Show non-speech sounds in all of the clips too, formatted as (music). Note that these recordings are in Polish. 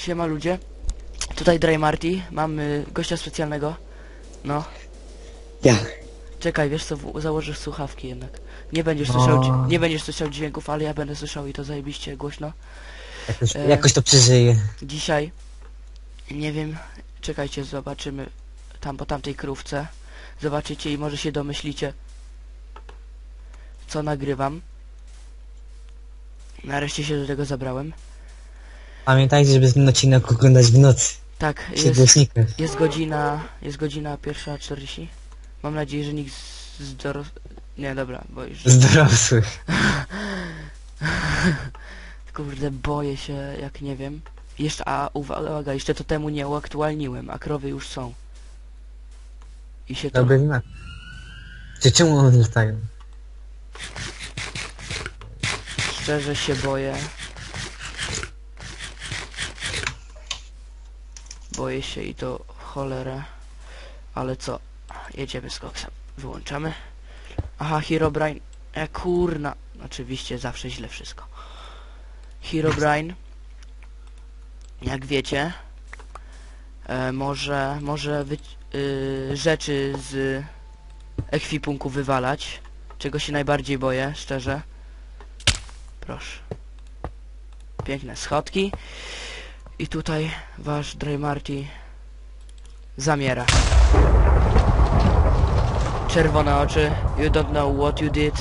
Siema ludzie. Tutaj Dry Marty. Mamy gościa specjalnego. No. Ja. Czekaj, wiesz co, w- założysz słuchawki jednak. Nie będziesz No. słyszał, nie będziesz słyszał dźwięków, ale ja będę słyszał i to zajebiście głośno. Jakoś, E. jakoś to przeżyję. Dzisiaj, nie wiem, czekajcie, zobaczymy tam po tamtej krówce. Zobaczycie i może się domyślicie, co nagrywam. Nareszcie się do tego zabrałem. Pamiętajcie, żeby ten odcinek oglądać w nocy. Tak, Przy jest, głośnikach. jest godzina, jest godzina pierwsza 40. Mam nadzieję, że nikt z, z doros... Nie, dobra, bo już... Z dorosłych. (laughs) Kurde, boję się, jak nie wiem. Jeszcze, a uwaga, jeszcze to temu nie uaktualniłem, a krowy już są. I się to... Dobry znak. Czy czemu one latają? Szczerze się boję. Boję się i to cholerę. Ale co? Jedziemy z koksem. Wyłączamy. Aha, Herobrine. E kurna. Oczywiście zawsze źle wszystko. Herobrine. Jak wiecie. E, może może y, rzeczy z ekwipunku wywalać. Czego się najbardziej boję, szczerze. Proszę. Piękne schodki. I tutaj wasz Dry Marty zamiera. Czerwone oczy. You don't know what you did.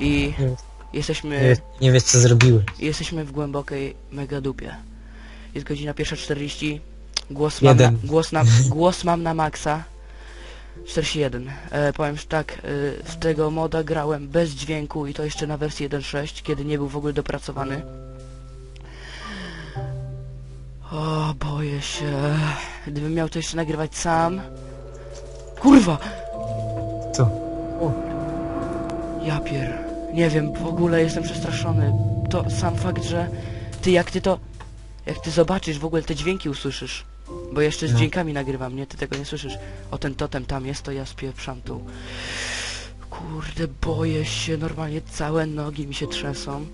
I Nie, jesteśmy, wie- nie wiesz co zrobiły. jesteśmy w głębokiej mega dupie. Jest godzina pierwsza 40. Głos mam, na, głos, na, (laughs) głos mam na maksa. 41. E, powiem że tak, e, w tego moda grałem bez dźwięku i to jeszcze na wersji 1.6, kiedy nie był w ogóle dopracowany. O, boję się. Gdybym miał to jeszcze nagrywać sam. Kurwa! Co? Ja pier... Nie wiem, w ogóle jestem przestraszony. To sam fakt, że ty jak ty to... Jak ty zobaczysz, w ogóle te dźwięki usłyszysz. Bo jeszcze z No. dźwiękami nagrywam, nie? Ty tego nie słyszysz. O, ten totem tam jest, to ja spieprzam tu. Kurde, boję się, normalnie całe nogi mi się trzęsą.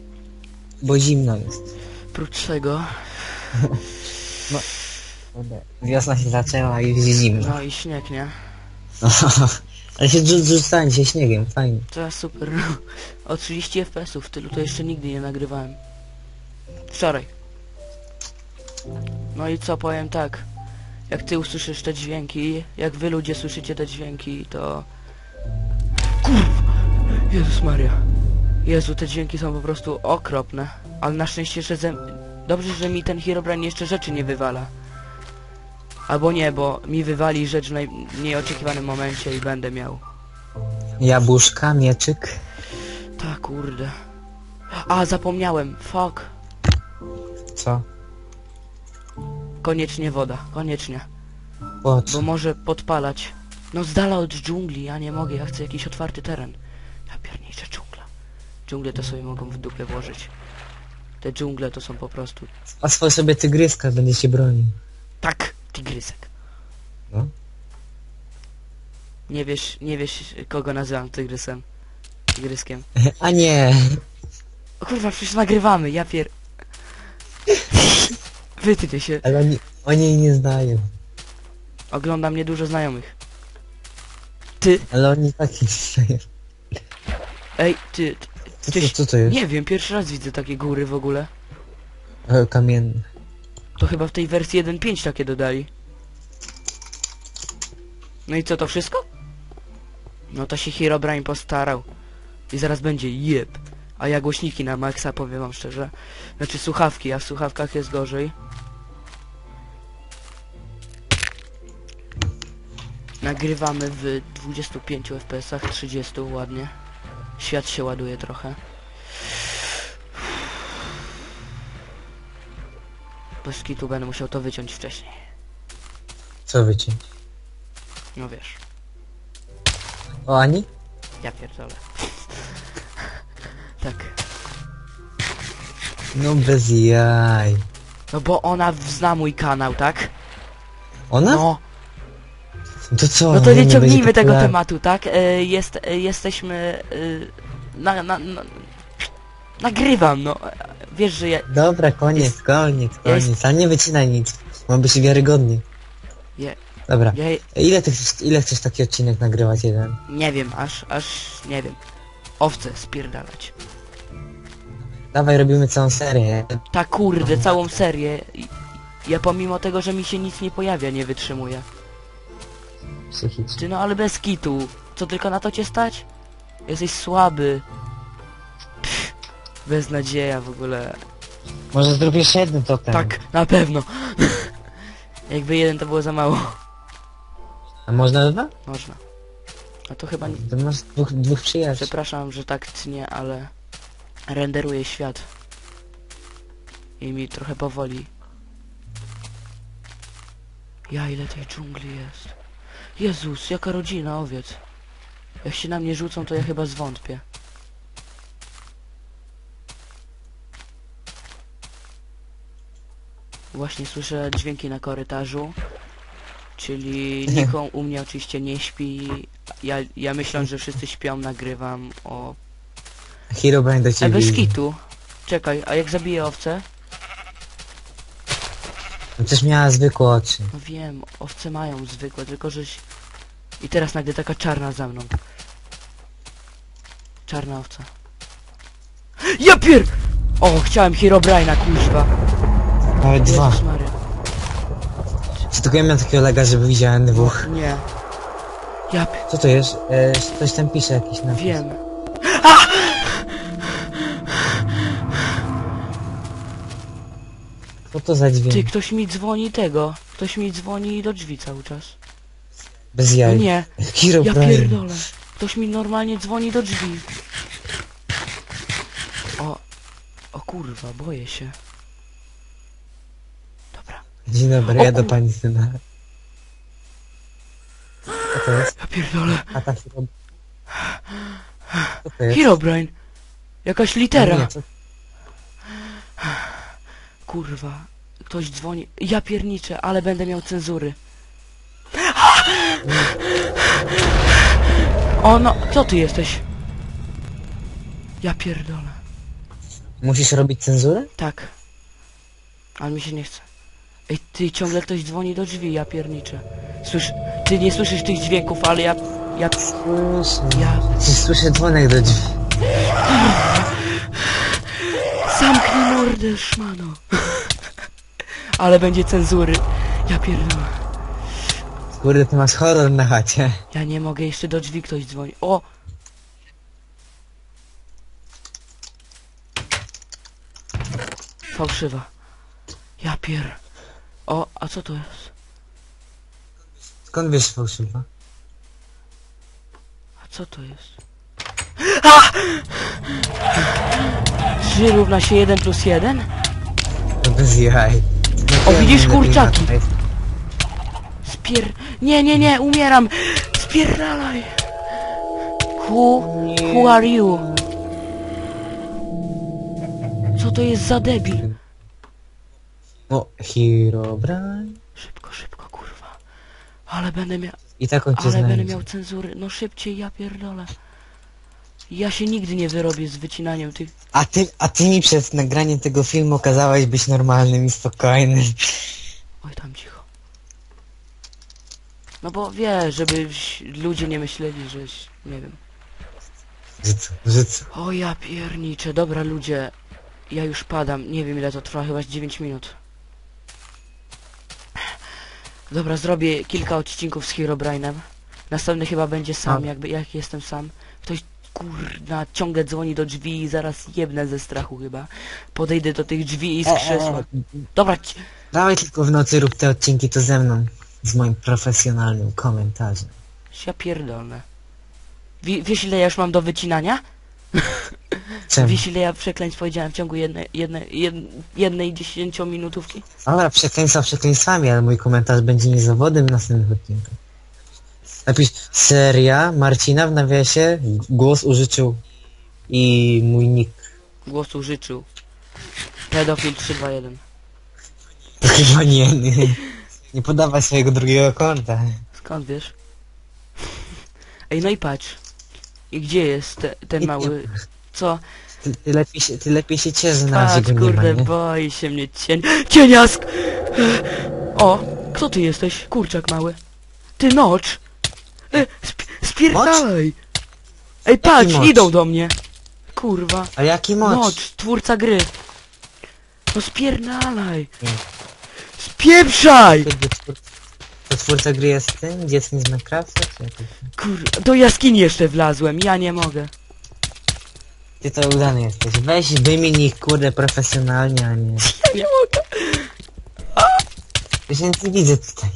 Bo zimno jest. Prócz tego, (laughs) Wiosna się zaczęła i jest zimno. no i śnieg, nie? (laughs) Ale się rzu- rzucałem się śniegiem, fajnie. To jest super. (laughs) O 30 FPS-ów, tylu to jeszcze nigdy nie nagrywałem. Wczoraj. No i co powiem tak. Jak ty usłyszysz te dźwięki, jak wy ludzie słyszycie te dźwięki, to... Kurwa! Jezus Maria. Jezu, te dźwięki są po prostu okropne. Ale na szczęście, że ze... Dobrze, że mi ten Herobrine jeszcze rzeczy nie wywala. Albo nie, bo mi wywali rzecz w naj... nieoczekiwanym momencie i będę miał. Jabłuszka, mieczyk. Tak, kurde. A, zapomniałem. Fuck. Co? Koniecznie woda. Koniecznie. Co? Bo może podpalać. No z dala od dżungli. Ja nie mogę. Ja chcę jakiś otwarty teren. Ja pierniczę dżungla. Dżungle to sobie mogą w dupę włożyć. Te dżungle to są po prostu... Oswal sobie tygryska, będzie się bronił. Tak! Tygrysek. No. Nie wiesz, nie wiesz kogo nazywam tygrysem. Tygryskiem. (laughs) A nie. O kurwa, przecież nagrywamy. Ja pier... (laughs) Wytnie się. Ale oni, oni jej nie znają. Ogląda mnie dużo znajomych. Ty, Ale oni tak nie znają. ej, ty, ty, Co, Tyś- co, co to jest? nie wiem, pierwszy raz widzę takie góry w ogóle. E, Kamienny. To chyba w tej wersji 1.5 takie dodali. No i co, to wszystko? No to się Herobrine postarał. I zaraz będzie jeb. A ja głośniki na maksa, powiem wam szczerze. Znaczy słuchawki, a w słuchawkach jest gorzej. Nagrywamy w 25 fps, 30 ładnie. Świat się ładuje trochę. Bez kitu będę musiał to wyciąć wcześniej. Co wyciąć? No wiesz, O, Ani? ja pierdolę. (laughs) tak. No bez jaj. No bo ona zna mój kanał, tak? Ona? No, To co? no to nie będzie ciągnijmy tego tematu, tak? E, jest, e, jesteśmy... E, na, na, na... Nagrywam, no. Wiesz, że ja... Dobra, koniec, koniec, koniec. Ale nie wycinaj nic. Ma być wiarygodny. Ja, Dobra. ja Ile ty chcesz, ile chcesz taki odcinek nagrywać jeden? nie wiem, aż, aż, nie wiem. Owce spierdalać. Dawaj, robimy całą serię. Ta kurde, całą serię. I- Ja pomimo tego, że mi się nic nie pojawia, nie wytrzymuję. Psychicznie. Ty no ale bez kitu. Co tylko na to cię stać? Jesteś słaby. Pff, beznadzieja w ogóle. Może jeszcze jeden totem. Tak, na pewno. (laughs) Jakby jeden to było za mało. A można dwa? Można. A to chyba nie... To masz dwóch, dwóch przyjaciół. Przepraszam, że tak tnie, ale... Renderuję świat. I mi trochę powoli. Ja ile tej dżungli jest. Jezus, jaka rodzina owiec. Jak się na mnie rzucą, to ja chyba zwątpię. Właśnie słyszę dźwięki na korytarzu. Czyli (laughs) niką u mnie oczywiście nie śpi. Ja, ja myślę, że wszyscy śpią, nagrywam o... Hero do E, ciebie. bez kitu. Czekaj, a jak zabiję owce? Przecież miała zwykłe oczy. No wiem, owce mają zwykłe, tylko żeś... I teraz nagle taka czarna za mną. Czarna owca. Ja pier... O, chciałem Herobrine'a, kuźwa. Nawet dwa. Jezus Maria. Czy tylko ja miałem takiego lega, żeby widziałem dwóch. Nie. Ja pier... Co to jest? E, ktoś tam pisze jakiś napis. Wiem. Co to za dźwięk? Ty, ktoś mi dzwoni tego. Ktoś mi dzwoni do drzwi cały czas. Bez No jaj. nie. Hero Ja Brain. pierdolę. Ktoś mi normalnie dzwoni do drzwi. O. O kurwa, boję się. Dobra. Dzień dobry, O ja do kur- pani syna. Co to jest? Ja pierdolę. A ta Hero... (gasps) Co to jest? Herobrine. Jakaś A litera. nie, co... Kurwa. Ktoś dzwoni. Ja pierniczę, ale będę miał cenzury. O no, co ty jesteś? Ja pierdolę. Musisz robić cenzurę? Tak. Ale mi się nie chce. Ej, ty ciągle ktoś dzwoni do drzwi, ja pierniczę. Słysz, ty nie słyszysz tych dźwięków, ale ja, ja, Słyszę. ja, słyszę dzwonek do drzwi? Zamknij mordę, szmano. (laughs) ale będzie cenzury. Ja pierdolę. Kurde, ty masz horror na chacie. Ja nie mogę, jeszcze do drzwi ktoś dzwoni. O! Fałszywa. Ja pier... O, a co to jest? Skąd wiesz fałszywa? A co to jest? A! 3 równa się 1 plus 1? No bez jaj. No O, widzisz, kurczaki? Spier... Nie, nie, nie, umieram! Spierdalaj! Who... Who are you? Co to jest za debil? O, Hero Brain. Szybko, szybko, kurwa. Ale będę miał... I tak on cię Ale będę znajdzie. miał cenzury. No szybciej, ja pierdolę. Ja się nigdy nie wyrobię z wycinaniem tych... A ty, a ty mi przed nagraniem tego filmu kazałeś być normalnym i spokojnym. Oj, tam cicho. No bo wie, żeby ludzie nie myśleli, że... Nie wiem. Że co, że co? O ja pierniczę, dobra ludzie. Ja już padam, nie wiem ile to trwa, chyba z 9 minut. Dobra, zrobię kilka odcinków z Herobrine'em. Następny chyba będzie sam, jakby jak jestem sam. Ktoś kurna ciągle dzwoni do drzwi i zaraz jebnę ze strachu chyba. Podejdę do tych drzwi i z E, e, krzesła. Dobra, ci- Dawaj tylko w nocy rób te odcinki to ze mną. Z moim profesjonalnym komentarzem. ja pierdolę. Wie, wiesz ile ja już mam do wycinania? Czemu? Wiesz ile ja przekleństw powiedziałem w ciągu jednej, jednej, jed, jednej dziesięciominutówki? Dobra, przekleństwa przekleństwami, ale mój komentarz będzie niezawodnym w następnych odcinkach. Napisz seria Marcina w nawiasie, głos użyczył i mój nick. Głosu życzył. Pedofil 321. To chyba nie, nie, nie podawaj swojego drugiego konta. Skąd wiesz? Ej, no i patrz. I gdzie jest te, ten mały... Co? Ty, ty, lepiej się, ty lepiej się na razie Patrz, go nie ma, kurde, nie? boi się mnie cień... Cieniask! O, kto ty jesteś? Kurczak mały. Ty nocz! E, sp spierdalaj! Ej, patrz, mocz? idą do mnie! Kurwa. Ale jaki mocz? Nocz, twórca gry. No spierdalaj! Nie. Spieprzaj! To, twór- to twórca gry jest tym? Dzieckiem z Minecrafta? Czy? Kurwa, do jaskini jeszcze wlazłem, ja nie mogę. Ty to udany jesteś. Weź wymień ich kurde profesjonalnie, a nie... (laughs) Ja nie mogę. Ja się nic nie widzę tutaj.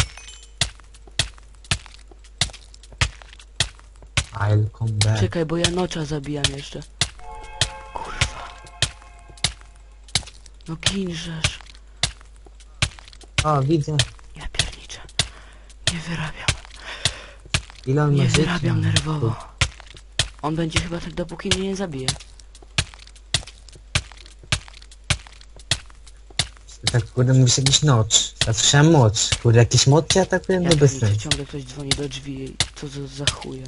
I'll come back. Czekaj, bo ja nocza zabijam jeszcze. Kurwa. No ginżesz. O, widzę. Ja pierniczę. Nie wyrabiam. Ile on ma Nie życia? wyrabiam nerwowo. On będzie chyba tak dopóki mnie nie zabije. Tak kurde mówisz jakiś nocz. Ja słyszałem moc. Kurde jakiś moc cię atakuje? Ja No bez pierniczę, sensu. ciągle ktoś dzwoni do drzwi i co za, za chuje.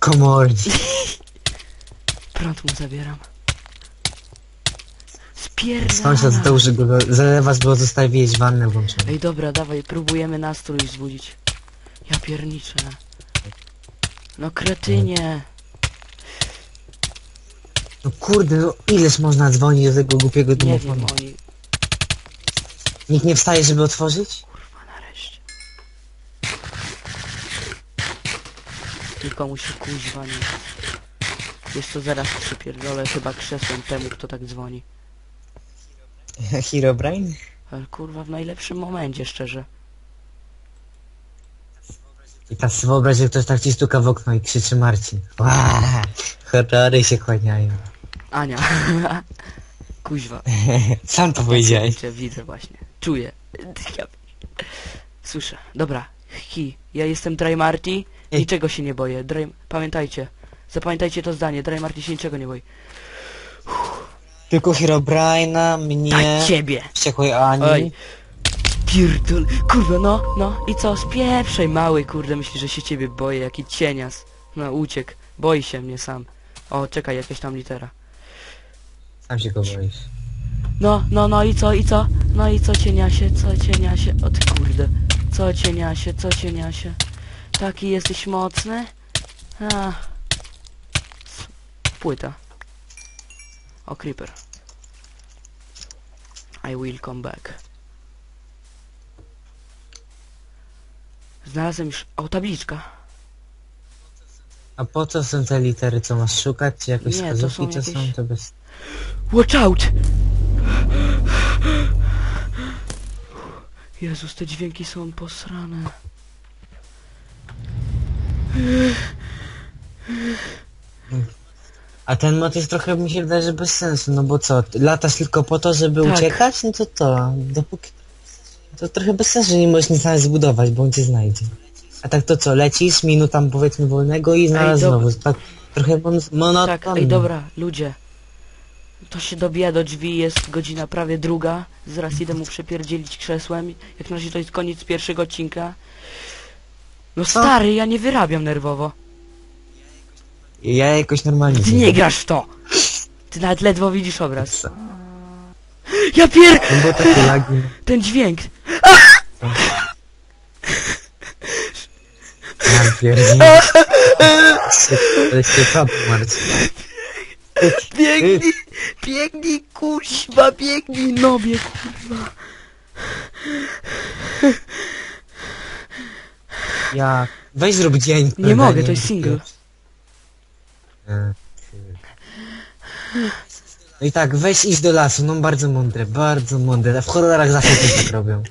Komorni. (laughs) Prąd mu zabieram. Sąsiad Spierdala. zdąży go zalewać, bo zostawiłeś wannę włączoną. Ej dobra, dawaj, próbujemy nastrój wzbudzić. Ja pierniczę. No kretynie. No kurde, no ileż można dzwonić do tego głupiego Nie domofonu? wiem, oni... Nikt nie wstaje, żeby otworzyć? Kurwa, nareszcie. Nikomu się kuźwa nie... Wiesz co, zaraz przypierdolę chyba krzesłem temu, kto tak dzwoni. (laughs) Herobrine? Ale kurwa, w najlepszym momencie, szczerze. I teraz wyobraź, że ktoś tak ci stuka w okno i krzyczy Marcin. Ła, Horrory się kłaniają. Ania. (laughs) Kuźwa. (laughs) Sam to powiedziałeś. Widzę, widzę właśnie. Czuję. Słyszę. Dobra. Hi. Ja jestem Dry Marty. Niczego się nie boję. Dry... Pamiętajcie. Zapamiętajcie to zdanie. Dry Marty się niczego nie boi. Tylko Herobrine'a, mnie, Tak, ciebie. wściekłej Ani. Oj. Pierdol. Kurwa, no, no. I co? Spieprzaj, mały, kurde. Myśli, że się ciebie boję. Jaki cienias. No, uciekł. Boi się mnie sam. O, czekaj, jakaś tam litera. Sam się go boisz. No, no, no i co, i co? No i co cieniasie, co cieniasie? O ty kurde. Co cieniasie, co cieniasie? Taki jesteś mocny? A. S- Płyta. O, creeper. I will come back. Znalazłem już... O, tabliczka. A po co są te litery, co masz szukać? Czy jakoś Nie, to wskazówki, są co jakieś- są? To bez... Watch out! Jezus, te dźwięki są posrane. A ten mod jest trochę, mi się wydaje, że bez sensu, no bo co, latasz tylko po to, żeby Tak. uciekać? No to to, dopóki... To trochę bez sensu, że nie możesz nic nawet zbudować, bo on cię znajdzie. A tak to co, lecisz, minuta powiedzmy wolnego i znalazł dobra. znowu. Tak trochę mon monotonne. Tak, ej dobra, ludzie. To się dobija do drzwi, jest godzina prawie druga. Zaraz idę mu przepierdzielić krzesłem. Jak na razie to jest koniec pierwszego odcinka. No stary, ja nie wyrabiam nerwowo. Ja jakoś normalnie... Ty nie grasz w to! Ty nawet ledwo widzisz obraz. Ja pier... No bo takie lagi... Ten dźwięk. Ja pierdzielę. Ale się padł, Marcin. Biegnij, biegnij, kuźwa, biegnij, nobie, kurwa. Ja... Weź zrób dzień. Nie mogę, to jest single. No i tak, weź iść do lasu, no bardzo mądre, bardzo mądre. W horrorach zawsze też tak robią.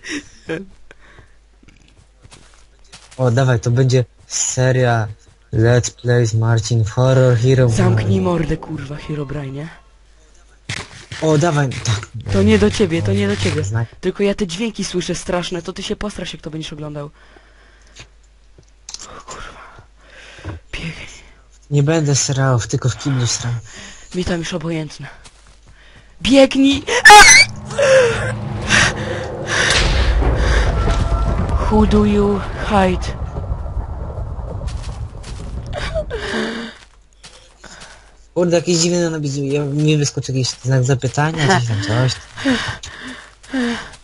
O, dawaj, to będzie seria Let's Plays Marcin w Horror Hero. Zamknij mordę, kurwa, Herobrine. O, dawaj, tak. To nie do ciebie, to nie do ciebie. Tylko ja te dźwięki słyszę straszne, to ty się postrasz, jak to będziesz oglądał. O, kurwa. Biegnij. Nie będę srał, tylko w kiblu sram. Mi tam już obojętne. Biegnij! Who do you hide? Kurde, jakiś dziwny napis, ja- mi wyskoczył jakiś znak zapytania, coś tam, coś.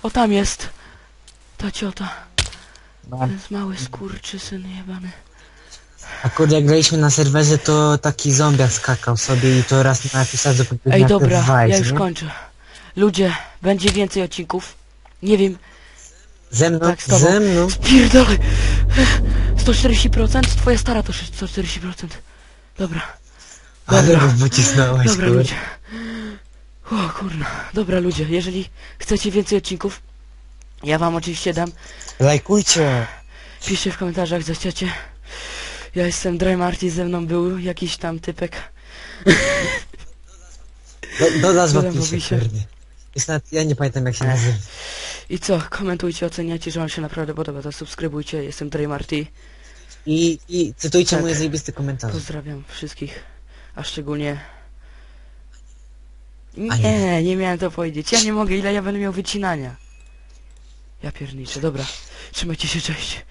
O, tam jest. Ta ciota. Ten mały skurczysyn jebany. A kurde, jak graliśmy na serwerze, to taki zombiak skakał sobie i to raz na jakiś czas Ej, dobra, F2, ja już kończę. Ludzie, będzie więcej odcinków. Nie wiem, Ze mną, Tak, z tobą. ze mną. spierdolę. 140%? Twoja stara to 140%. Dobra, Ale Dobra. go wycisnąłeś, dobra kurde. ludzie. O kurna, dobra ludzie, jeżeli chcecie więcej odcinków, ja wam oczywiście dam. Lajkujcie. Piszcie w komentarzach, zechcecie. Ja jestem Dry Marty, ze mną był jakiś tam typek. Do, Dodam kurde. Jest nawet, ja nie pamiętam jak się nazywa. I co, komentujcie, oceniajcie, że wam się naprawdę podoba, to subskrybujcie, jestem Dry Marty. I, i cytujcie Tak. moje zajebiste komentarze. Pozdrawiam wszystkich, a szczególnie... A Nie, nie miałem to powiedzieć. Ja nie mogę, ile ja będę miał wycinania. Ja pierniczę, dobra. Trzymajcie się, cześć.